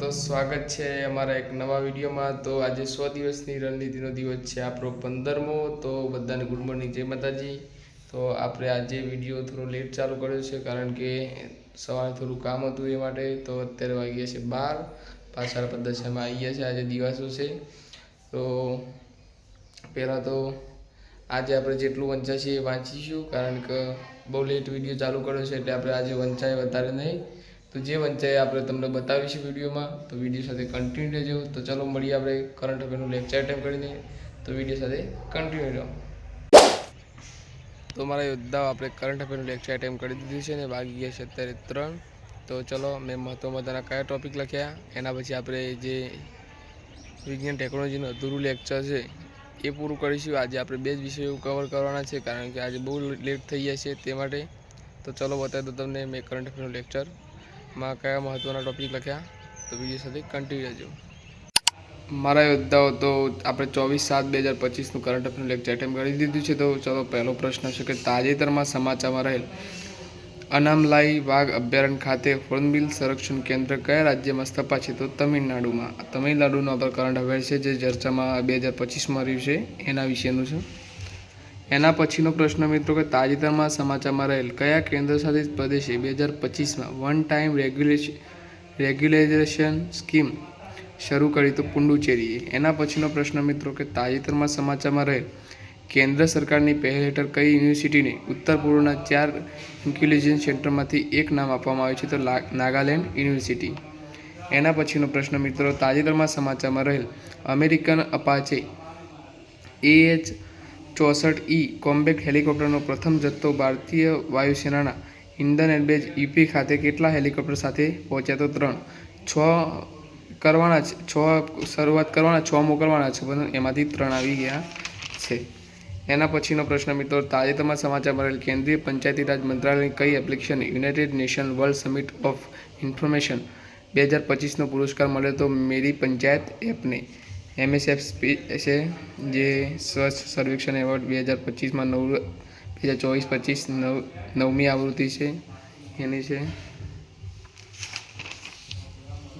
તો સ્વાગત છે અમારા એક નવા વિડીયોમાં. તો આજે સો દિવસની રણનીતિનો દિવસ છે આપણો પંદરમો. તો બધાને ગુડ મોર્નિંગ, જય માતાજી. તો આપણે આજે વીડિયો થોડો લેટ ચાલુ કર્યો છે કારણ કે સવારે થોડું કામ હતું એ માટે. તો અત્યારે વાગ્યા છે બાર. પાછળ પ્રદર્શનમાં આવી ગયા છે. આજે દિવસો છે. તો પહેલાં તો આજે આપણે જેટલું વંચાશે એ વાંચીશું કારણ કે બહુ લેટ વીડિયો ચાલુ કર્યો છે એટલે આપણે આજે વંચાય વધારે નહીં. તો જે વંચાય આપણે તમને બતાવીશું વિડીયોમાં. તો વીડિયો સાથે કન્ટિન્યુ રહેજો. તો ચાલો મળીએ આપણે કરંટ અફેરનું લેક્ચર અટેમ્પ કરીને. તો વીડિયો સાથે કન્ટિન્યુ રહો. તો મારા યોદ્ધાઓ આપણે કરંટ અફેરનું લેક્ચર અટેમ્પ કરી દીધું છે ને બાકી ગયા છે અત્યારે ત્રણ. તો ચલો, મેં મહત્ત્વમાં મહત્વના કયા ટોપિક લખ્યા? એના પછી આપણે જે વિજ્ઞાન ટેકનોલોજીનું અધૂરું લેક્ચર છે એ પૂરું કરીશું. આજે આપણે બે જ વિષયો કવર કરવાના છે, કારણ કે આજે બહુ લેટ થઈ ગયા છે તે માટે. તો ચલો બતાવી દો તમને મેં કરંટ અફેરનું લેક્ચરમાં કયા મહત્ત્વના ટોપિક લખ્યા? તો વીડિયો સાથે કન્ટિન્યુ રહેજો. મારા યોદ્ધાઓ તો આપણે ચોવીસ સાત બે હજાર પચીસનું કરંટ અફેરનું લેક્ચર એટેમ્પ કરી દીધું છે. તો ચાલો, પહેલો પ્રશ્ન છે કે તાજેતરમાં સમાચારમાં રહેલ અનામલાઈ વાઘ અભયારણ્ય ખાતે હોર્નબિલ સંરક્ષણ કેન્દ્ર કયા રાજ્યમાં સ્થપાય છે? તો તમિલનાડુમાં. તમિલનાડુનો આપણો કરંટ અફેર છે, જે ચર્ચામાં બે હજાર પચીસમાં રહ્યું છે. એના વિશેનું છે. એના પછીનો પ્રશ્ન મિત્રો કે તાજેતરમાં સમાચારમાં રહેલ કયા કેન્દ્ર શાસિત પ્રદેશે બે હજાર પચીસમાં one time regulation regulation scheme શરૂ કરી તો પુંડુચેરીએ એના પછીનો પ્રશ્ન મિત્રો કે તાજેતરમાં સમાચારમાં રહેલ કેન્દ્ર સરકારની પહેલ હેઠળ કઈ યુનિવર્સિટીને ઉત્તર પૂર્વના ચાર ઇન્ક્યુલેશન સેન્ટરમાંથી એક નામ આપવામાં આવ્યું છે તો નાગાલેન્ડ યુનિવર્સિટી. એના પછીનો પ્રશ્ન મિત્રો તાજેતરમાં સમાચારમાં રહેલ અમેરિકન અપાચે એએચ ચોસઠ ઈ કોમ્બેક્ટ હેલિકોપ્ટરનો પ્રથમ જથ્થો ભારતીય વાયુસેનાના હિન્ડન એરબેઝ યુપી ખાતે કેટલા હેલિકોપ્ટર સાથે પહોંચ્યા તો ત્રણ. છ કરવાના છે, છ શરૂઆત કરવાના, છ મોકલવાના છે પણ એમાંથી ત્રણ આવી ગયા છે. એના પછીનો પ્રશ્ન મિત્રો, તાજેતરમાં સમાચાર મળેલ કેન્દ્રીય પંચાયતી રાજ મંત્રાલયની કઈ application united nation world summit of information બે હજાર પચીસનો પુરસ્કાર મળ્યો તો મેરી પંચાયત એપને? એમએસએફ છે, જે સ્વચ્છ સર્વેક્ષણ એવોર્ડ બે હજાર પચીસમાં નવ, બે હજાર ચોવીસ પચીસ નવ, નવમી આવૃત્તિ છે, એની છે.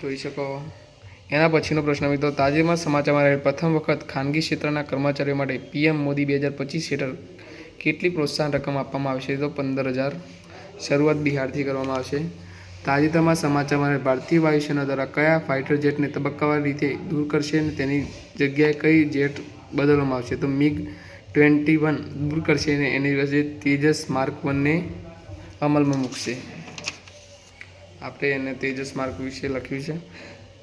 જોઈ શકો. એના પછીનો પ્રશ્ન મિત્રો, તાજેતરમાં સમાચારમાં રહેલ પ્રથમ વખત ખાનગી ક્ષેત્રના કર્મચારીઓ માટે પીએમ મોદી બે હજાર પચીસ હેઠળ કેટલી પ્રોત્સાહન રકમ આપવામાં આવશે? તો પંદર હજાર. શરૂઆત બિહારથી કરવામાં આવશે. તાજેતરમાં સમાચારમાં ભારતીય વાયુસેના દ્વારા કયા ફાઇટર જેટને તબક્કાવાર રીતે દૂર કરશે અને તેની જગ્યાએ કઈ જેટ બદલવામાં આવશે? તો મિગ ટ્વેન્ટી વન દૂર કરશે અને એની વચ્ચે તેજસ માર્ક વનને અમલમાં મૂકશે. આપણે એને તેજસ માર્ક વિશે લખ્યું છે.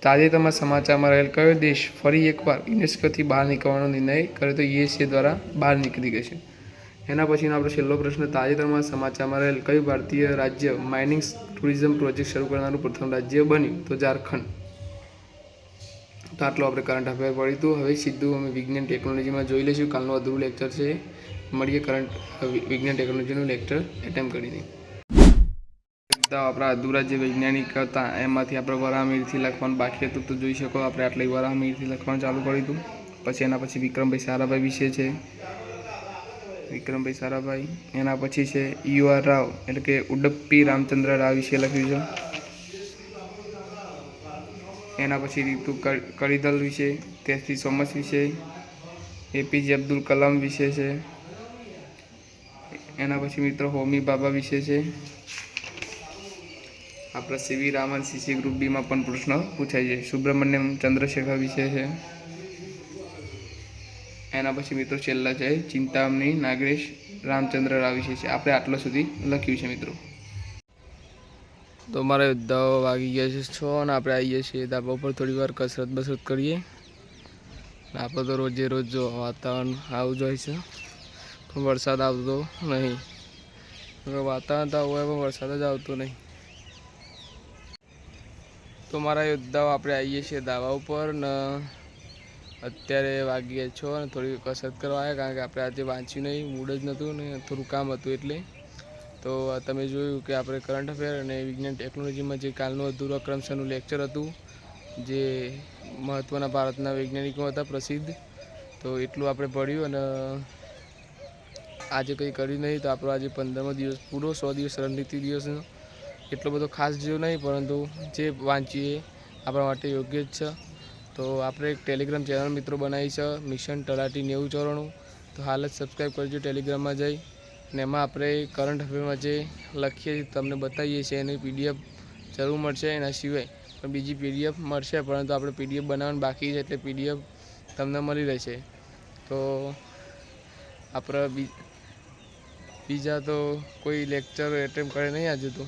તાજેતરમાં સમાચારમાં રહેલ કયો દેશ ફરી એકવાર યુનેસ્કોથી બહાર નીકળવાનો નિર્ણય કર્યો તો યુએસએ દ્વારા બહાર નીકળી ગયો છે? એના પછીનો આપણો છેલ્લો પ્રશ્ન, તાજેતરમાં સમાચારમાં રહેલ કયું ભારતીય રાજ્ય માઇનિંગ ટુરિઝમ પ્રોજેક્ટ શરૂ કરનારું પ્રથમ રાજ્ય બન્યું? તો ઝારખંડ. તો આટલું આપણે કરંટ અફેર પડ્યું હવે સીધું અમે વિજ્ઞાન ટેકનોલોજીમાં જોઈ લઈશું. કાલનું અધૂરું લેક્ચર છે. મળીએ કરંટ વિજ્ઞાન ટેકનોલોજીનું લેક્ચર એટેમ્પ કરીને. આપણા અધૂરા જે વૈજ્ઞાનિક હતા. એમાંથી આપણે વરામીરથી લખવાનું બાકી હતું તો જોઈ શકો, આપણે આટલી વરામીરથી લખવાનું ચાલુ કર્યું દીધું પછી એના પછી વિક્રમભાઈ સારાભાઈ વિશે છે. વિક્રમભાઈ સારાભાઈ, એના પછી છે યુ આર રાવ, એટલે કે ઉડપ્પી રામચંદ્ર રાવ વિશે લખ્યું છે. એના પછી રીતુ કળીદલ વિશે તેથી સોમસ વિશે, એપીજે અબ્દુલ કલામ વિશે છે. એના પછી મિત્રો હોમી બાબા વિશે છે. આપણા સીવી રામન સીસી ગ્રુપ બીમાં પણ પ્રશ્ન પૂછાય છે. સુબ્રમણ્યમ ચંદ્રશેખર વિશે છે. એના પછી મિત્રો છેલ્લા છે ચિંતામણી નાગરેશ રામચંદ્ર રાવ વિશે છે. આપણે આટલા સુધી લખ્યું છે મિત્રો. તો મારે દવા વાગી ગયા છે છ અને આપણે આવીએ છીએ ધાબા ઉપર. થોડી વાર કસરત બસરત કરીએ. આપણે તો રોજે રોજ જો વાતાવરણ આવું જ હોય છે. પણ વરસાદ આવતો નહીં. વાતાવરણ તો આવું હોય, પણ વરસાદ જ આવતો નહીં. તો મારા યોદ્ધાઓ આપણે આવીએ છીએ ધાબા ઉપર ને અત્યારે વાગીએ છો અને થોડી કસરત કરવા આવ્યા કારણ કે આપણે આજે વાંચ્યું નહીં, મૂડ જ નહોતું ને થોડું કામ હતું એટલે. તો તમે જોયું કે આપણે કરંટ અફેર અને વિજ્ઞાન ટેકનોલોજીમાં જે કાલનું અધૂરા ક્રમશનું લેક્ચર હતું, જે મહત્ત્વના ભારતના વૈજ્ઞાનિકો હતા પ્રસિદ્ધ, તો એટલું આપણે ભણ્યું અને આજે કંઈ કર્યું નહીં તો આપણો આજે પંદરમો દિવસ, પૂરો સો દિવસ રણનીતિ દિવસનો એટલો બધો ખાસ જેવો નહીં, પરંતુ જે વાંચીએ આપણા માટે યોગ્ય જ છે. તો આપણે એક ટેલિગ્રામ ચેનલ મિત્રો બનાવી છે, મિશન તલાટી નેવું ચોરાણું. તો હાલ જ સબસ્ક્રાઈબ કરજો ટેલિગ્રામમાં જઈ. અને એમાં આપણે કરંટ અફેરમાં જે લખીએ છીએ, તમને બતાવીએ છીએ, એની પીડીએફ જરૂર મળશે એના સિવાય. પણ બીજી પીડીએફ મળશે, પરંતુ આપણે પીડીએફ બનાવવાનું બાકી છે, એટલે પીડીએફ તમને મળી રહેશે. તો આપણે બીજા તો કોઈ લેક્ચર એટેમ્પ કરે નહીં આજે તો.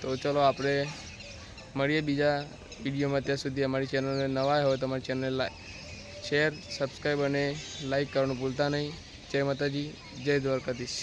તો ચલો આપણે મળીએ બીજા વિડીયોમાં ત્યાં સુધી અમારી ચેનલને નવા હોય તો અમારી ચેનલને લાઈક શેર, સબસ્ક્રાઈબ અને લાઈક કરવાનું ભૂલતા નહીં. જય માતાજી, જય દ્વારકાધીશ.